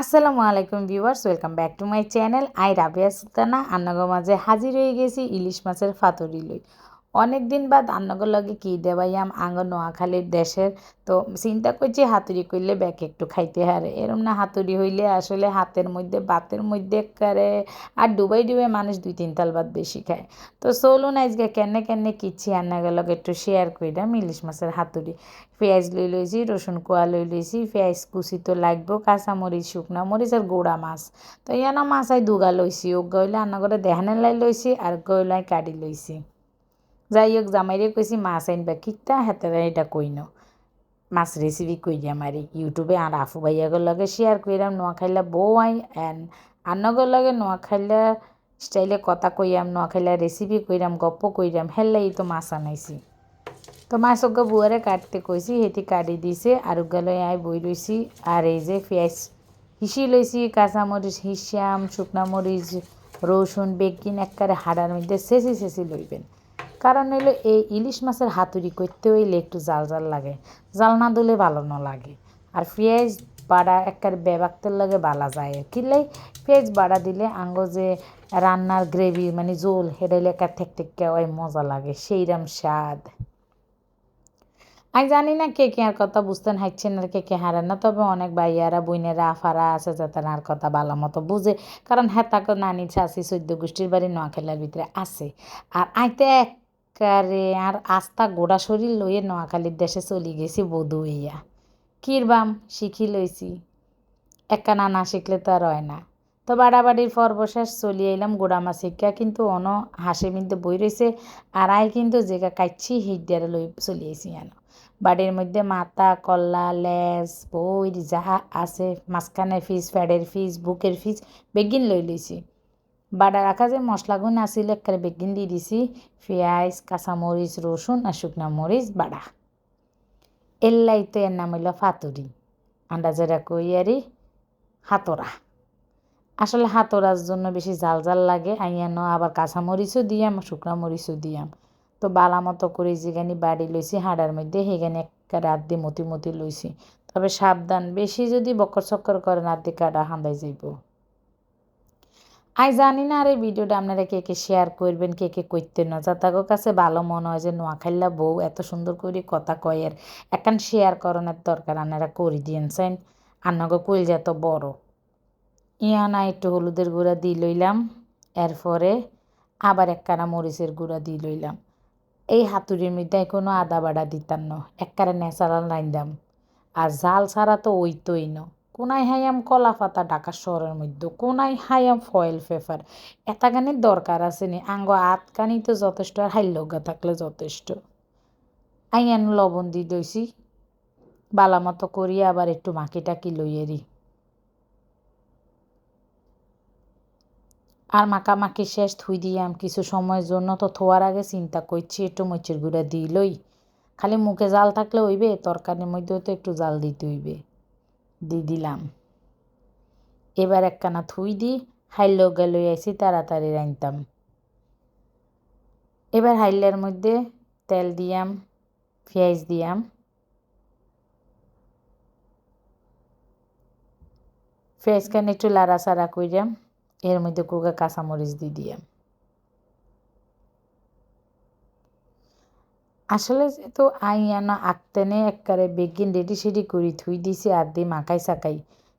আসসালামু আলাইকুম viewers, welcome back to my channel. I Rabia Sultana, আন্নাগো মাঝে হাজির হয়ে গেছি ইলিশ মাছের ফাতরি লই। অনেক দিন বাদ আন্নাগর লগে কি দেবাইয়াম আঙ্গ নোয়াখালীর দেশের। তো চিন্তা করছি হাতুড়ি করলে ব্যাক একটু খাইতে হারে। এরম না হাতুড়ি হইলে আসলে হাতের মধ্যে, বাতের মধ্যে কারে আর ডুবাই ডুবাই মানুষ দুই তিন তাল বাদ বেশি খায়। তো চলুন আজকে কেনে কেনে কিচ্ছি আন্নাগর লগে একটু শেয়ার কইরাম ইলিশ মাছের হাতুড়ি। পেঁয়াজ লই লইছি, রসুন কোয়া লই লইছি, পেঁয়াজ কুচি তো লাগবো কাঁচা কাঁচামরিচ, শুকনা মরিচ আর গোড়া মাছ। তো ইয়ানা মাছ আই দুগা লইছি ও গইলে আন্নাগরে দেহানের লাই লইছি আর গইলাই কাটি লইছি। যাই হোক, জামাইরে কইছি মাছ আনবা কিতা হেতারা এটা কইন? মাছ রেসিপি কইরাম আর ইউটিউবে আর আফু ভাইয়াগর লগে শেয়ার কইরাম নোয়াখাইলা বউ আই অ্যান্ড আন্নগর লগে নোয়াখাইলা স্টাইলে কথা কইয়াম নোয়াখাইলা রেসিপি কইরাম গপ্প কইরাম হেল্লাই তো মাছ আনাইছি। তো মাছ ওকে বুয়ারে কাটতে কইছি হেতি কাটি দিছে আর ওগুলো আই বই রইছি আর এই যে পেঁয়াজ হিসি লইছি কাঁচামরিচ হিসাম শুকনা মরিচ রসুন বেগিন একবারে হাড়ার মধ্যে শেষি শেষি লইবেন কারণ হইল এই ইলিশ মাছের হাতুড়ি করতে হইলে একটু জাল জাল লাগে। জাল না দিলে ভালো না লাগে আর পেঁয়াজ বাড়া একবার বেবাক্তের লাগে বালা যায়। কিলাই পেঁয়াজ বাড়া দিলে আঙ্গ যে রান্নার গ্রেভি মানে জোল হেডাইলে একা ঠেক ঠেক ওই মজা লাগে। সেইরাম স্বাদ। আমি জানি না কে কে আর কথা বুঝতেন হাইছেন আর কে কে হারেন না, তবে অনেক ভাইয়ারা বইনেরা আফারা আছে যাতে আর কথা ভালো মতো বুঝে। কারণ হ্যাঁ তাকে নানি ছাসি চৈদ্য গোষ্ঠীর বাড়ি নোয়াখালীর ভিতরে আছে। আর আইতে এক একারে আর আস্তা গোড়া শরীর লইয়ে নোয়াখালীর দেশে চলি গেছি বধু হইয়া। কিরবাম শিখি লইছি। একখানা না শিখলে তো আর হয় না। তো বাড়াবাড়ির পর্বশেষ চলি এলাম গোড়ামা শিক্ষা, কিন্তু অন হাসে মিনতে বই রয়েছে আর আই কিন্তু যেগা কাইছি হিডিয়ারে লই চলিয়েছি যেন বাড়ির মধ্যে মাথা, কল্লা, লেজ, বই, যাহা আছে, মাঝখানে ফিস, ফ্যাডের ফিস, বুকের ফিস, বেগিন লই লইছি। বাড়া রাখা যে মশলাগুন আসিল একটা বেগিন দিয়ে দিছি পেঁয়াজ কাঁচামরিচ রসুন আর শুকনা মরিচ বাড়া এল্লাই তো এর নাম হইল ফাতুরি আন্ডা যেটা কই আরি হাতরা আসলে হাতরার জন্য বেশি জাল জাল লাগে আইয়ানো আবার কাঁচামরিচও দিয়াম শুকনা মরিচও দিয়াম তো বালা মতো করে যেখানে বাড়ি লইছি হাড়ার মধ্যে সেখানে একটা রাত দিয়ে মতি মতি লইছি তবে সাবধান বেশি যদি বকর চক্কর করে রাত দিয়ে কাটা হান্দাই যাইব আই জানি না আর এই ভিডিওটা আপনারা কে কে শেয়ার করবেন, কে কে করতে না। যা তাদের কাছে ভালো মনে হয় যে নোয়াখাইলা বউ এত সুন্দর করে কথা কয়ের একান শেয়ার করানোর দরকার, আপনারা করে দিয়েছেন আন্নাকে কইল যত বড়। ইয়ানা একটু হলুদের গুঁড়া দিয়ে লইলাম, এরপরে আবার একখানা মরিচের গুঁড়া দিয়ে লইলাম। এই হাতুড়ির মধ্যে কোনো আদা বাড়া দিতাম না একবারে ন্যাচারাল রাইন্দাম। আর জাল ছাড়া তো ওই তোই না। কোনায় হাইয়াম কলা পাতা ঢাকা শহরের মধ্যে, কোনায় হাইয়াম ফয়েল পেপার। এতখানি দরকার আছে নি। আঙ্গ আতকানি তো যথেষ্ট আর হাইলগা থাকলে যথেষ্ট। আইয়ান লবণ দি দইছি। বালা মতো করি, আবার একটু মাখি টাকি লইয়েরি আর মাখামাখি শেষ থুই দিয়াম কিছু সময়ের জন্য। তো থোয়ার আগে চিন্তা করছি, একটু মরিচের গুঁড়া দিই লই। খালি মুখে জাল থাকলে হইবে, তরকারির মধ্যেও তো একটু জাল দিতে হইবে। দিয়ে দিলাম। এবার একখানা থুই দি, হাইল গেল আইসি তাড়াতাড়ি রাঁধতাম এবার হাইলের মধ্যে তেল দিয়াম পেঁয়াজ দিয়াম। পেঁয়াজখানে একটু লাড়াচাড়া করিয়াম এর মধ্যে কোকা কাঁচামরিচ দিয়ে দিয়াম। আসলে তো আই আনা আঁকতেনে একবারে বেগিন রেডি সেডি করি থুই দিছি আর দিয়ে মাখাই সাকাই,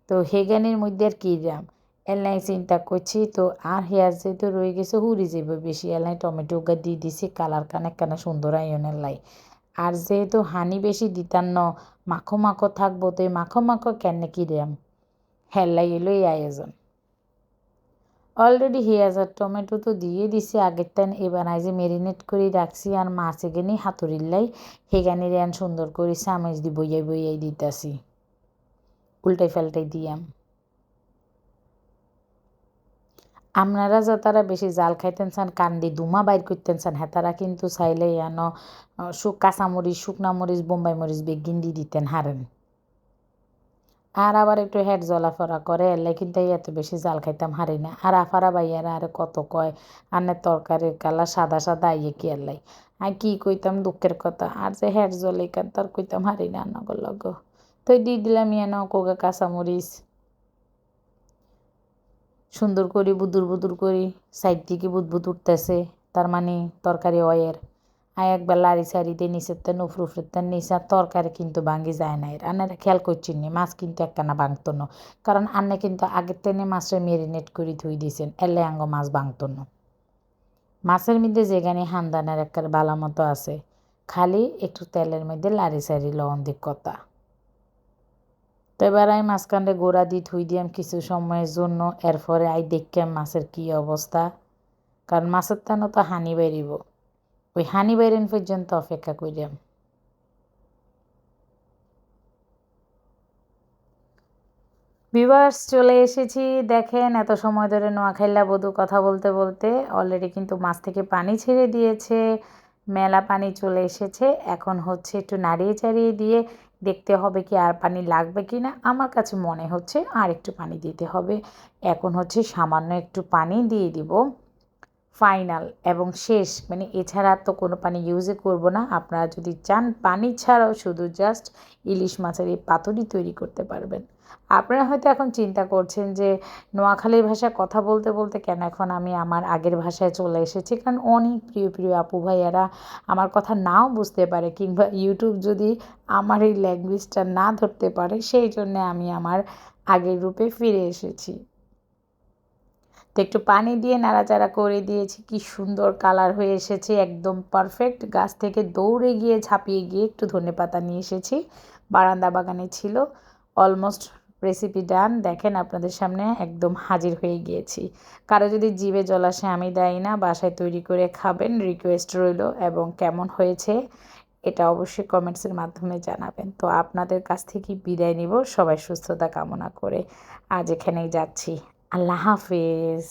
তো হেগানের মধ্যে আর কী রাম? এলাই চিন্তা করছি, তো আর হেয়ার যেহেতু রয়ে গেছে হুড়ি যাব বেশি এলাই টমেটো গা দিয়ে দিছি, কালার কানে কানে সুন্দর আইনের লাই। আর যেহেতু হানি বেশি দিতাম ন, মাখো মাখো থাকব, তো এই মাখো মাখো কেন কি রাম? হেলাই এলো এই আয়োজন অলরেডি হেয়াজার টমেটো তো দিয়ে দিছি, আগের টাইম এবার আই যে মেরিনেট করে রাখছি আর মাছ এগেনি হাতুরিল্লাই হেগানি রেন সুন্দর করে চামচ দি বইয়াই বইয়াই দিতাছি। উল্টাই ফেলটাই দিয়াম। আপনারা যা তারা বেশি জাল খাইতেন চান, কান্দি দুমা বাইর করতেন চান হ্যাঁ তারা কিন্তু চাইলে ইয়ানো কাঁচামরিচ, শুকনা মরিচ, বোম্বাই মরিচ বেগিন দিয়ে দিতেন হারেন। আর আবার একটু হেড জলাফরা করে এলে কিন্তু এত বেশি জাল খাইতাম, হারি না। আর আফারা বাইয়ারা আর কত কয় আনের তরকারির কালা সাদা সাদা আইয়ে কি এলাই আর কি কইতাম দুঃখের কথা, আর যে হেড জলে কান তার কইতাম হারি না নগর লগ। তো দিয়ে দিলাম ইয়ে ন কোগা কাঁচামরিচ সুন্দর করে, বুদুর বুদুর করি, সাইড থেকে বুদবুদ উঠতেছে, তার মানে তরকারি অয়ের। আয় একবার লাড়ি সারিতে নিচের তেন নিচে তরকারি কিন্তু ভাঙ্গি যায় না এর। আন্নারা খেয়াল করছেন নি, মাছ কিন্তু একখানা ভাঙতো না। কারণ আন্না কিন্তু আগের তেনে মাছের মেরিনেট করে ধুই দিয়েছেন এলে আঙ্গ মাছ ভাঙতো না। মাছের মধ্যে যেখানে হান্দানের একটা বালা মতো আছে, খালি একটু তেলের মধ্যে লাড়ি সারি লবণ দিক কথা। তো এবার আমি মাঝখানটা গোড়া দিয়ে থুই দিয়াম কিছু সময়ের জন্য, এরপরে আই দেখাম মাছের কি অবস্থা। কারণ মাছের তেন তো হানি বেরিব। ওই হানি বেরেন পর্যন্ত অপেক্ষা করিয়াম ভিউয়ার্স চলে এসেছি। দেখেন, এত সময় ধরে নোয়াখাইলা বধু কথা বলতে বলতে অলরেডি কিন্তু মাছ থেকে পানি ছেড়ে দিয়েছে, মেলা পানি চলে এসেছে। এখন হচ্ছে একটু নাড়িয়ে চাড়িয়ে দিয়ে দেখতে হবে কি আর পানি লাগবে কি না আমার কাছে মনে হচ্ছে আর একটু পানি দিতে হবে। এখন হচ্ছে সামান্য একটু পানি দিয়ে দিব। ফাইনাল এবং শেষ। মানে এছাড়া তো কোনো পানি ইউজই করব না। আপনারা যদি চান, পানি ছাড়াও শুধু জাস্ট ইলিশ মাছের এই পাতুরি তৈরি করতে পারবেন। আপনারা হয়তো এখন চিন্তা করছেন যে, নোয়াখালীর ভাষায় কথা বলতে বলতে কেন এখন আমি আমার আগের ভাষায় চলে এসেছি? কারণ অনেক প্রিয় প্রিয় আপু ভাইয়ারা আমার কথা নাও বুঝতে পারে কিংবা ইউটিউব যদি আমার এই ল্যাঙ্গুয়েজটা না ধরতে পারে, সেই জন্যে আমি আমার আগের রূপে ফিরে এসেছি। তো একটু পানি দিয়ে নাড়াচাড়া করে দিয়েছি। কি সুন্দর কালার হয়ে এসেছে, একদম পারফেক্ট গাছ থেকে দৌড়ে গিয়ে, ঝাঁপিয়ে গিয়ে একটু ধনে পাতা নিয়ে এসেছি। বারান্দা বাগানে ছিল। অলমোস্ট রেসিপি ডান দেখেন আপনাদের সামনে একদম হাজির হয়ে গিয়েছি। কারও যদি জিভে জল আসে আমি দেয় না। বাসায় তৈরি করে খাবেন রিকোয়েস্ট রইল এবং কেমন হয়েছে এটা অবশ্যই কমেন্টসের মাধ্যমে জানাবেন। তো আপনাদের কাছ থেকে বিদায় নিব। সবাই সুস্থতা কামনা করে। আজ এখানেই যাচ্ছি। আল্লাহ হাফেজ